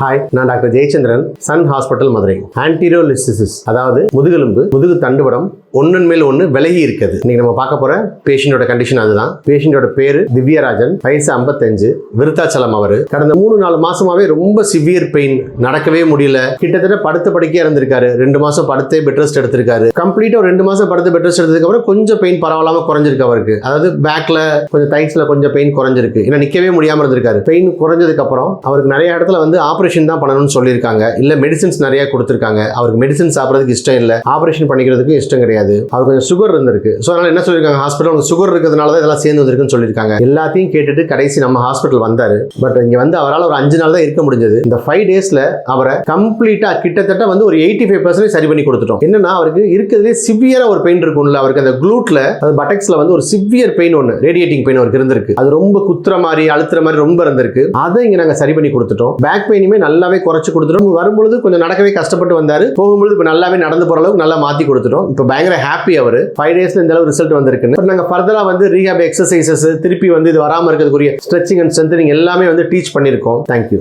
Hi நான் doctor Jayachandran Sun hospital Madurai. Anterolisthesis அதாவது முதுகெலும்பு முதுகு தண்டுவடம் ஒன்னன் மேல் ஒன்று விலகி இருக்குது இன்னைக்கு நம்ம பார்க்க போற பேஷண்டோட கண்டிஷன் அதுதான். பேஷண்டோட பேரு திவ்யராஜன் வயசு 55 விருத்தாச்சலம் அவர். கடந்த மூணு நாலு மாசமாவே ரொம்ப சிவியர் பெயின் நடக்கவே முடியல. கிட்டத்தட்ட படுத்த படுக்கையா இருந்திருக்காரு. ரெண்டு மாசம் படுத்தே பெட் ரெஸ்ட் எடுத்திருக்காரு. கம்ப்ளீட்டா ஒரு ரெண்டு மாசம் படுத்து பெட் ரெஸ்ட் எடுத்ததுக்கு அப்புறம் கொஞ்சம் பெயின் பரவாயில்லாம குறைஞ்சிருக்கு அவருக்கு. அதாவது பேக்ல கொஞ்சம் தைட்ஸ்ல கொஞ்சம் பெயின் குறைஞ்சிருக்கு. ஏன்னா நிக்கவே முடியாம இருந்திருக்காரு. பெயின் குறைஞ்சதுக்கு அப்புறம் அவருக்கு நிறைய இடத்துல வந்து ஆபரேஷன் தான் பண்ணணும்னு சொல்லியிருக்காங்க. இல்ல மெடிசின்ஸ் நிறைய கொடுத்துருக்காங்க. அவருக்கு மெடிசின் சாப்பிட்றதுக்கு இஷ்டம் இல்லை. ஆப்ரேஷன் பண்ணிக்கிறதுக்கு இஷ்டம் கிடையாது. அவருக்கு கொஞ்சம் சுகர் இருந்திருக்கு. ஸோ அதனால என்ன சொல்லியிருக்காங்க? ஹாஸ்பிட்டல் உங்களுக்கு சுகர் இருக்கிறதுனால தான் இதெல்லாம் சேர்ந்து வந்திருக்குன்னு சொல்லியிருக்காங்க. எல்லாத்தையும் கேட்டுட்டு கடைசி நம்ம ஹாஸ்பிட்டல் வந்தாரு. பட் இங்க வந்து அவரால் ஒரு அஞ்சு நாள் தான் இருக்க முடிஞ்சது. இந்த ஃபைவ் டேஸ்ல அவரை கம்ப்ளீட்டா கிட்டத்தட்ட வந்து ஒரு எயிட்டி ஃபைவ் பர்சன்டேஜ் சரி பண்ணி கொடுத்துட்டோம். என்னன்னா அவருக்கு இருக்கிறதுலே சிவியரா ஒரு பெயின் இருக்கும்ல. அவருக்கு அந்த குளூட்ல அந்த பட்டக்ஸ்ல வந்து ஒரு சிவியர் பெயின் ஒன்று ரேடியேட்டிங் பெயின் அவருக்கு இருந்திருக்கு. அது ரொம்ப குத்துற மாதிரி அழுத்துற மாதிரி ரொம்ப இருந்திருக்கு. அதை இங்க நாங்க சரி பண்ணி கொடுத்துட்டோம். பேக் பெயினுமே நல்லாவே குறைச்சு கொடுத்துட்டோம் வரும்பொழுது கொஞ்சம் நடக்கவே கஷ்டப்பட்டு வந்தாரு. போகும்பொழுது இப்போ நல்லாவே நடந்து போற அளவுக்கு நல்லா மாத்தி கொடுத்துட்டோம். இப்போ பயங்கர ஹாப்பி அவர். ஃபைவ் டேஸ்ல இந்த அளவு ரிசல்ட் வந்திருக்குன்னு. இப்போ நாங்க ஃபர்தரா வந்து ரீஹாப் எக்ஸசைசஸ் திருப்பி வந்து இது வராம இருக்கிறதுக்குரிய ஸ்ட்ரெச்சிங் அண்ட் ஸ்ட்ரென்தனிங் எல்லாமே வந்து டீச் பண்ணியிருக்கோம் தேங்க்யூ